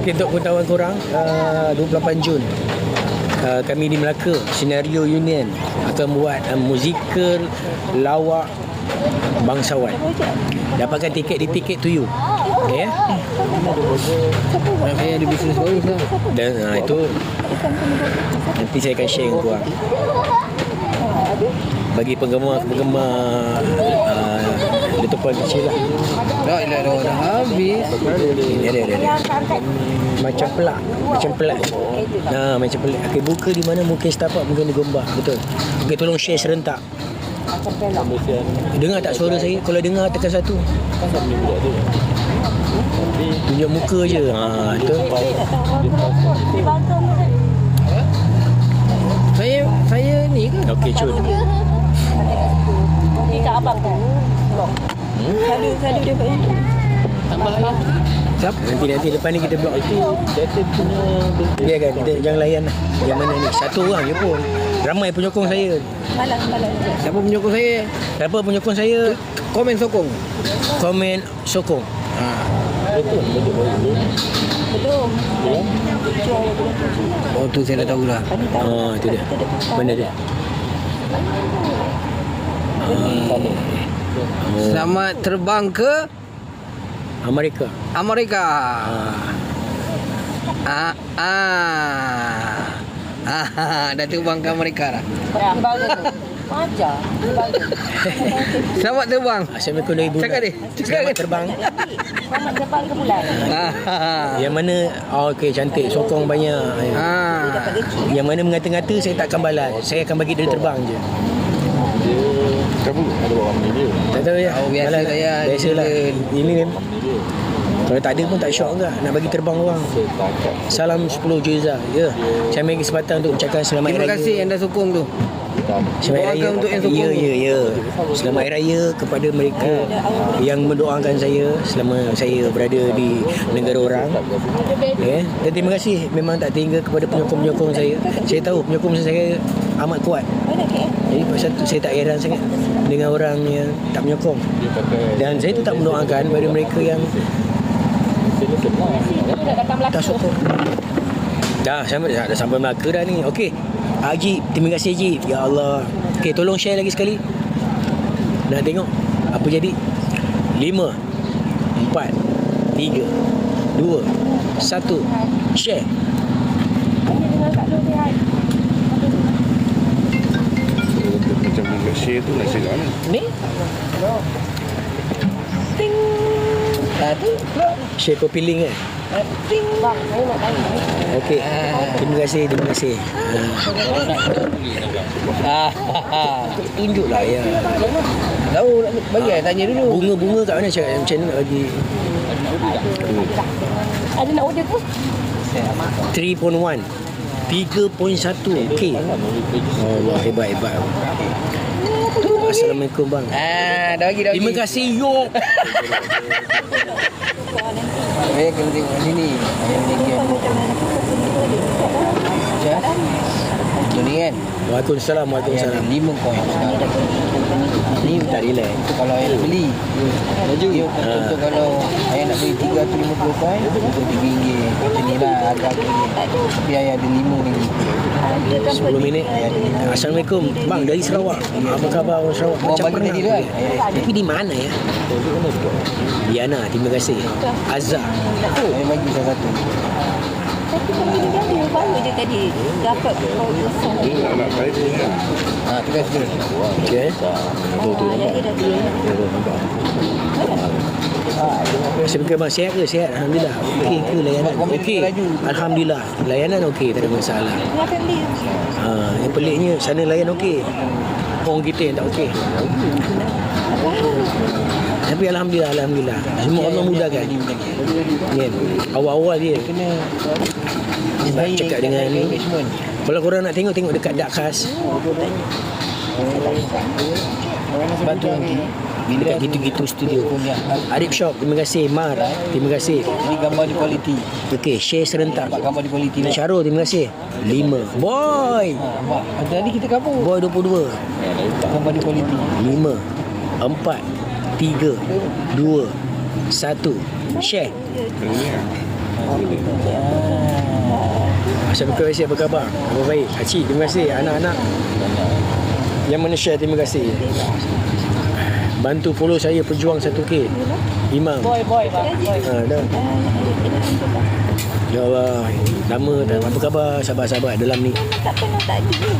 Okey untuk pengetahuan korang uh, 28 Jun uh, kami di Melaka Senario Union akan buat uh, musikal lawak bangsawan. Dapatkan tiket di tiket to you. Ya. Yeah? Saya ada bisnes baru lah. Dan uh, itu nanti saya akan share dengan korang. Bagi penggemar-penggemar uh, letupan kecil lah. Tak ilah dah dah habis. Ini ada, ada, ada. Macam pelak. Macam pelak. Nah, macam pelak. Okay, buka di mana mungkin setapak mungkin di Gombak. Betul. Okay, tolong share serentak. Dengar tak suara saya? Kalau dengar tekan satu. Tunjuk muka je. Ha, tu. Saya saya ni ke? Okey, cun. Ni kat abang tu. Dia buat ni. Siap. Nanti nanti depan ni kita blok itu. Dia kan kita jangan layan lah. Yang mana ni? Satu orang je pun. Ramai penyokong saya. Malam, malam. Siapa penyokong saya? Siapa penyokong saya? Komen sokong. Komen sokong. Ha. Betul. Oh tu saya dah tahu lah. Oh, itu dia. Mana dia? Selamat terbang ke Amerika. Amerika. Ah, Ah ah. Ah, dah terbang ke Amerika dah. Baru. Ajar. Baru. Selamat terbang. Assalamualaikum dari Brunei. Cakap dia. Cakap Selamat dia. terbang. Selamat terbang ke bulan. Ah. Yang mana oh, okey cantik sokong banyak. Ah. Yang mana mengata-ngata saya tak akan balas. Saya akan bagi dia terbang je. Kamu ada orang ni dia. Tak tahu ya. Oh, biasa lah ya. Biasalah. Dia- Ini kan. Kalau tak ada pun tak syok enggak nak bagi terbang orang. Salam 10 juza. Ya. Saya ambil kesempatan untuk ucapkan selamat Terima kasih raya. anda sokong tu. Selamat hari raya. Untuk yang sokong Ya, ya, ya. Selamat hari raya kepada mereka yang mendoakan saya selama saya berada di negara orang. Ya. Dan terima kasih memang tak tinggal kepada penyokong-penyokong saya. Saya tahu penyokong saya amat kuat. Jadi pasal tu saya tak heran sangat dengan orang yang tak menyokong. Dan saya tu tak mendoakan kepada mereka yang tak sokong. Dah, sampai dah, dah sampai Melaka dah ni. Okey. Haji, terima kasih Haji. Ya Allah. Okey, tolong share lagi sekali. Nak tengok apa jadi. 5 4 3 2 1 share. Share tu nak share kat mana? Ni? Ting. Satu. Share kopi link kan. Ting. Bang, saya nak tanya. Okey. Terima kasih, terima kasih. Ah. Tunjuklah ya. Tahu nak bagi saya tanya dulu. Bunga-bunga kat mana cakap macam mana bagi Ada nak order tu? 3.1 3.1 Okey Allah hebat hebat Assalamualaikum bang Ah, dah bagi dah. Terima kasih yo Saya kena tengok sini. Ini game. Macam? Itu ni kan. Waalaikumsalam Waalaikumsalam lima koin sekarang. Ni Tak relax Itu kalau saya nak beli. Baju. Dia contoh kalau saya nak beli 350 koin untuk RM3. Macam ni lah harga aku ni. Tapi saya ada lima ni. 10 minit. Assalamualaikum. Bang dari Sarawak. Apa khabar orang Sarawak? Bagi pernah tadi tu kan? Tapi di mana ya? Diana terima kasih. Azhar. Saya bagi salah satu. Tapi kalau dia ada baru je tadi dapat kosong. Dia nak nak baik tu kan. Ha, tu. Okay Oh tu Ah, nampak. jadi dah tu. Assalamualaikum bang Sihat ke? Sihat Alhamdulillah. Okey ke layanan? Okey. laju. Alhamdulillah. Layanan okey Tak ada masalah. Ha, Yang peliknya Sana layan okey. Orang kita yang tak okey. Tapi Alhamdulillah Alhamdulillah. Semua Allah mudahkan Kan? Awal-awal dia. Kena cakap dengan ni. Kalau korang nak tengok Tengok dekat Dark Khas. Sebab tu nanti Dekat gitu-gitu studio punya Arif Shop Terima kasih Mar Terima kasih ini gambar di kualiti. Okey Share serentak Nampak gambar di kualiti ni. Syarul terima kasih 5 Boy Ha, nampak. Tadi kita kabur. Boy 22 Gambar di kualiti. 5 4 3 2 1 Share Assalamualaikum Aisyah, apa khabar? Apa baik? Acik, terima kasih. Anak-anak yang mana share, terima kasih. Bantu follow saya Pejuang 1K. Imam. Boy, boy, bang. Boy. Ha, dah. Ya Allah, lama tak apa khabar sahabat-sahabat dalam ni. Tak pernah tak ada ni.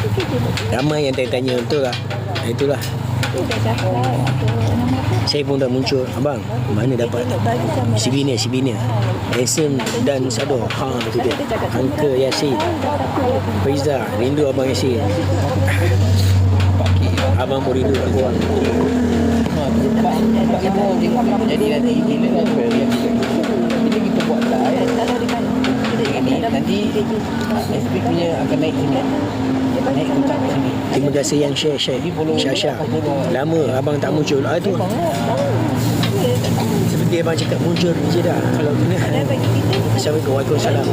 Itu dia. Ramai yang tanya-tanya betul lah. Itulah. Dah tu? Saya pun tak muncul. Abang, mana dapat? Tengok baju sama. Si Bina, si Bina. Handsome dan Sado. Ha, itu dia. Uncle Yasin. Faiza, rindu Abang Yasin. Abang pun rindu aku. Sebab sebab kita jadi nanti kan Bila kita live Kalau dekat dekat Ini nanti SP punya akan naik sini sini Terima kasih yang share, share. Syasha. Lama abang tak muncul. Ah, tu. Seperti abang cakap muncul je dah. Kalau kena. Assalamualaikum. Waalaikumsalam.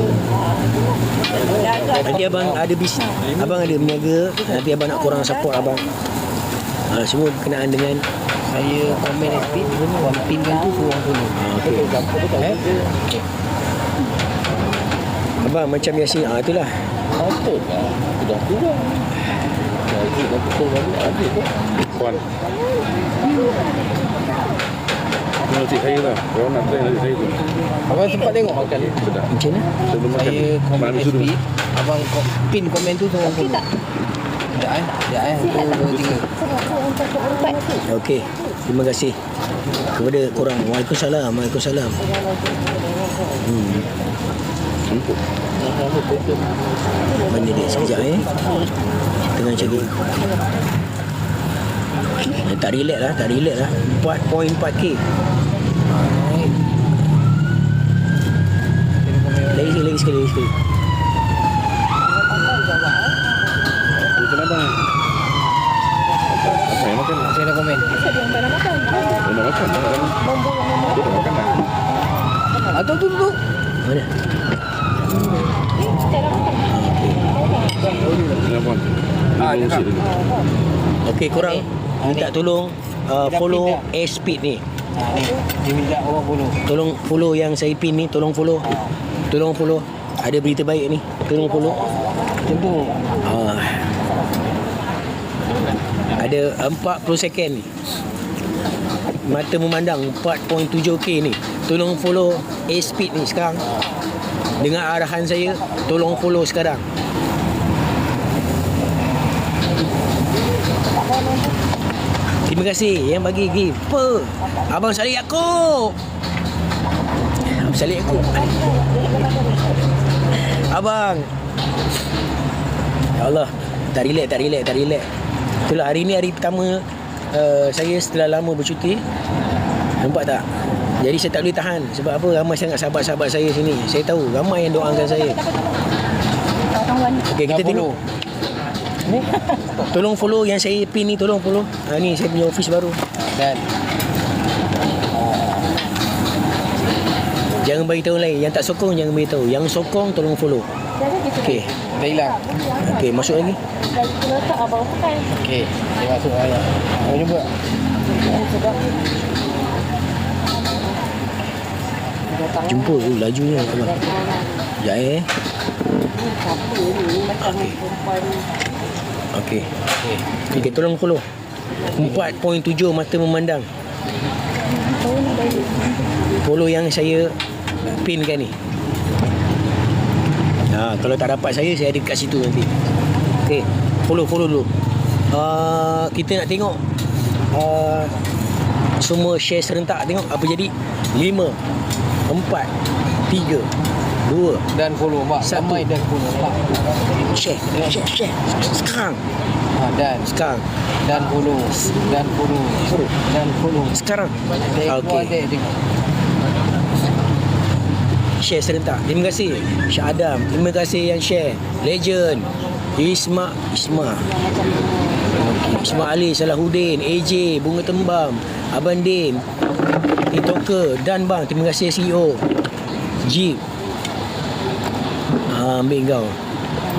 Nanti abang ada bis abang ada berniaga, nanti abang nak korang support abang. Ha, semua berkenaan dengan Saya komen SP Orang pinkan tu suruh orang tolong okey. Eh? Abang macam Yasin, ah itulah. Patut lah Sudah kurang dah balik tu Puan. Itu nasi saya lah. Kalau nak try nasi saya tu. Abang sempat tengok makan. Macam mana? Sebelum makan. Saya komen SP. Abang pin komen tu suruh orang tolong Sekejap eh Sekejap eh Satu, dua, tiga Okey. Terima kasih kepada korang. Waalaikumsalam. Waalaikumsalam. Hmm. Empuk. Mana dia? Sekejap eh. Tengah cari. Eh, Tak relax lah. Tak relax lah. 4.4k Lagi sekali Lagi sekali Lagi sekali Macam abang. Apa yang makan? Saya dah komen Dia nak makan. Dia nak makan. Dia nak makan dah. Ah tu tu tu Mana Tengah puan. Ah, Dia cakap. mengusik dulu. Okey korang Ah, Minta ni. tolong uh, Follow. A-Speed ni ni. Dia minta orang follow Tolong follow yang saya pin ni Tolong follow Tolong follow Ada berita baik ni Tolong follow Macam tu Ah. Ada 40 second ni. Mata memandang 4.7k ni. Tolong follow A-Speed ni sekarang. Dengan arahan saya, tolong follow sekarang. Terima kasih yang bagi gift. Apa? Abang Salih Yaakob. Abang Salih Yaakob. Abang. Ya Allah. Tak relax, tak relax, tak relax. Itulah hari ni hari pertama uh, saya setelah lama bercuti. Nampak tak? Jadi saya tak boleh tahan sebab apa ramai sangat sahabat-sahabat saya sini. Saya tahu ramai yang doakan saya. Okey, kita Dah tengok. Tolong follow yang saya pin ni tolong follow. Ha ni saya punya office baru. Dan Jangan bagi tahu lain. Yang tak sokong jangan bagi tahu. Yang sokong tolong follow. Okey. Dah hilang Okey, masuk lagi. Okey Dia masuk ayah Mau jumpa Jumpa tu lajunya kalau. Sekejap eh. Okey. Okey. Okey, tolong follow. 4.7 mata memandang. Follow yang saya pinkan ni. Ha, kalau tak dapat saya, saya ada kat situ nanti. Okey, follow, follow dulu. Uh, kita nak tengok uh, semua share serentak tengok apa jadi 5 4 3 2 Dan follow Mak Satu. Ramai dan follow Mak share share share. Sekarang. Ha, Dan. Sekarang. Dan follow Dan follow Follow. Dan follow sekarang. Dia dia tengok. Share serentak. Terima kasih. Syah Adam terima kasih yang share. Legend. Isma Isma. Isma Ali Salahuddin AJ Bunga Tembam Abang Din TikToker Dan bang. Terima kasih CEO Jeep ha, ambil kau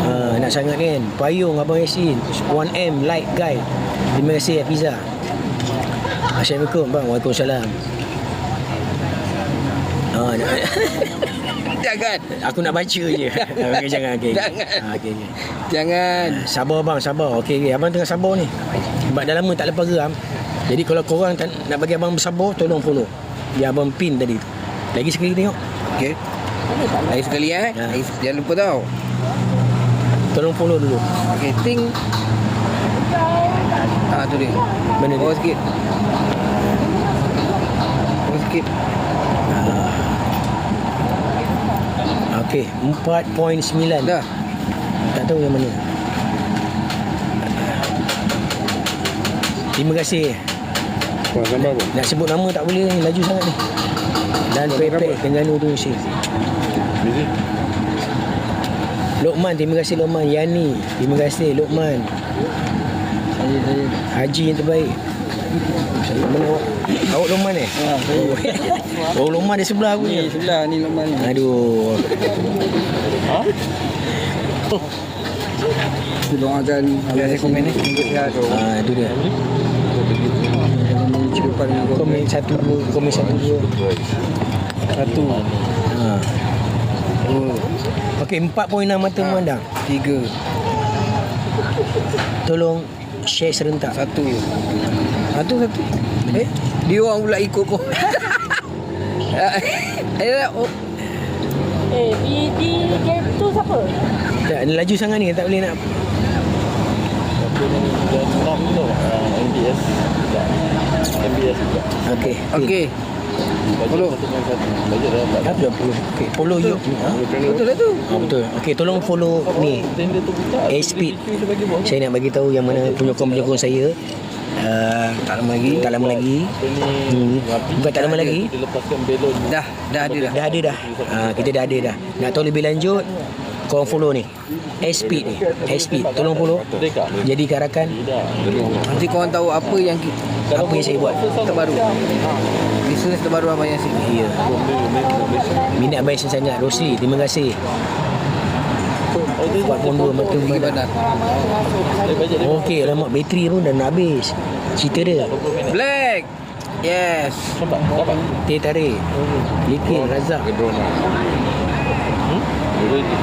ha, nak sangat kan payung Abang Yasin 1M light guy terima kasih Hafiza Assalamualaikum bang Waalaikumsalam Ah, nak- Jangan. aku nak baca je. okay, jangan. Okay. Jangan. Ah, okay, okay. Jangan. Sabar bang, sabar. Okey, okay. abang tengah sabar ni. Sebab dah lama tak lepas geram. Jadi kalau korang tak, nak bagi abang bersabar, tolong follow. Yang abang pin tadi tu. Lagi sekali tengok. Okey. Lagi sekali eh. Ya. Lagi, jangan lupa tau. Tolong follow dulu. Okey, ting. Ah tu dia. Mana dia? Bawah sikit. Bawah sikit. Okey, 4.9. Dah. Tak tahu yang mana. Terima kasih. Gambar? Nak sebut nama tak boleh ni, laju sangat ni. Dan Pepe Terengganu tu si. Busy? Lokman, terima kasih Lokman. Yani, terima kasih Lokman. Saya saya. Haji yang terbaik. Mana awak? Awak Lokman eh? Ha, saya. Oh Lokman di sebelah aku Ni ni. sebelah ni Lokman ni. Aduh. Doakan Biar saya komen ni. Ya tu. Ah, itu dia. Dengan. Komen satu dua, komen satu dua. Satu. Ha. Dua. Okey, 4.6 mata memandang. Tiga. Tolong share serentak. Satu. Satu satu. Eh, dia orang pula ikut kau. Eh, oh, Eh, di, di game tu siapa? Tak, dia laju sangat ni, tak boleh nak. MBS MBS juga Okey. okey. Follow. Apa dah follow? Okey, follow you. Ha? Betul lah tu. Ha, betul. Okey, tolong follow ni. Tender tu A-Speed. Bawah Saya nak bagi tahu yang mana penyokong-penyokong saya. Uh, tak lama lagi, tak lama lagi. Hmm. Bukan tak lama lagi. Dah, dah ada dah. Dah ada dah. Ha, kita dah ada dah. Nak tahu lebih lanjut, korang follow ni. S-Speed ni. S-Speed. Tolong follow. Jadi karakan Nanti korang tahu apa yang apa yang saya buat. terbaru. Bisnes terbaru Abang Yasin. Ya. Minat Abang Yasin sangat. Rosli, terima kasih. 42 mata Pergi memandang. bandar. Dia bajet dia Okey, alamak bateri pun dah nak habis. Cerita dia. Black. Yes. Nampak Teh tarik. Likin, Razak. Boleh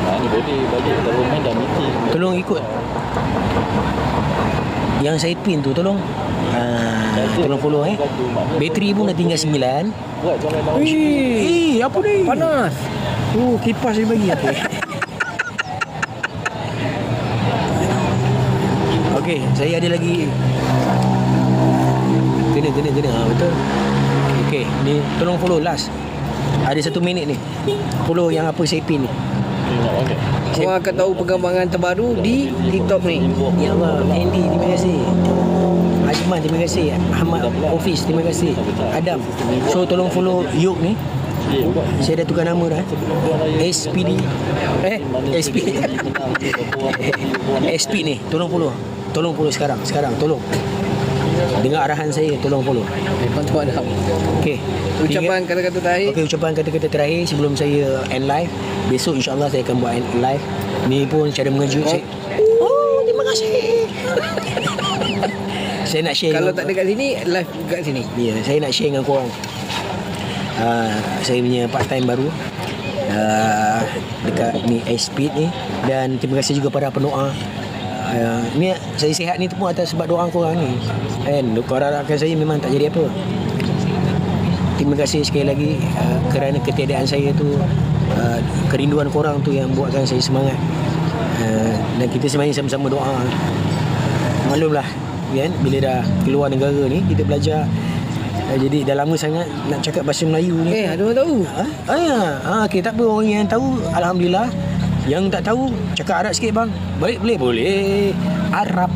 Mana boleh Bajet kalau main dah meeting Tolong ikut. Yang saya pin tu tolong. Ah, tolong follow eh. Bateri pun dah tinggal 9. Buat jangan nak Eh, apa ni? Panas. Oh, kipas dia bagi okey. Okey, saya ada lagi kena kena kena ha, betul. Okey, ni tolong follow last. Ada satu minit ni. Follow yang apa saya pin ni. Korang akan tahu perkembangan terbaru di TikTok ni. Ya Allah, Andy terima kasih. Azman terima kasih. Ahmad Office terima kasih. Adam. So tolong follow Yuk ni. Ya Saya dah tukar nama dah. SPD. Eh, SP. SP ni, tolong follow. Tolong follow sekarang, sekarang tolong. Dengar arahan saya, tolong follow. Bantu Adam. Okey. Ucapan kata-kata terakhir. Okey, ucapan kata-kata terakhir sebelum saya end live. Besok insya-Allah saya akan buat end live. Ni pun cara mengejut saya. Oh, terima kasih. saya nak share. Kalau tak ada kat sini, live kat sini. Ya, saya nak share dengan korang. Uh, saya punya part time baru uh, dekat ni Speed ni dan terima kasih juga pada pendoa. Uh, ni saya sihat ni tu pun atas sebab doa korang ni. Kan, korang harapkan saya memang tak jadi apa. Terima kasih sekali lagi uh, kerana ketiadaan saya tu uh, kerinduan korang tu yang buatkan saya semangat. Uh, dan kita sebenarnya sama-sama doa. Maklumlah kan bila dah keluar negara ni kita belajar uh, jadi dah lama sangat nak cakap bahasa Melayu ni. Eh, ada orang tahu. Ha? Ah, ya. ha, okay, tak apa orang yang tahu alhamdulillah. Yang tak tahu cakap Arab sikit bang. Boleh boleh boleh. Arab.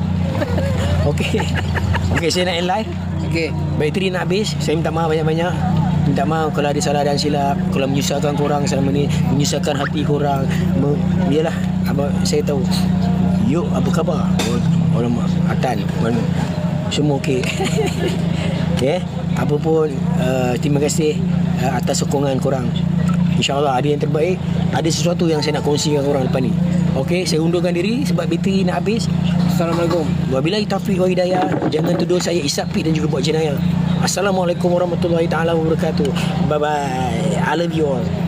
Okey. Okey saya nak end live. Okey. Bateri nak habis. Saya minta maaf banyak-banyak. Minta maaf kalau ada salah dan silap. Kalau menyusahkan korang selama ni. Menyusahkan hati korang. Me, biarlah. Abang, saya tahu. Yuk, apa khabar? Oh, alamak. Atan. Mana? Semua okey. okay. Apa pun, uh, terima kasih uh, atas sokongan korang. InsyaAllah ada yang terbaik. Ada sesuatu yang saya nak kongsi dengan korang lepas ni. Okey, saya undurkan diri sebab bateri nak habis. Assalamualaikum. Wabillahi taufiq wa hidayah. Jangan tuduh saya isapit dan juga buat jenayah. Assalamualaikum warahmatullahi taala wabarakatuh. Bye bye. I love you all.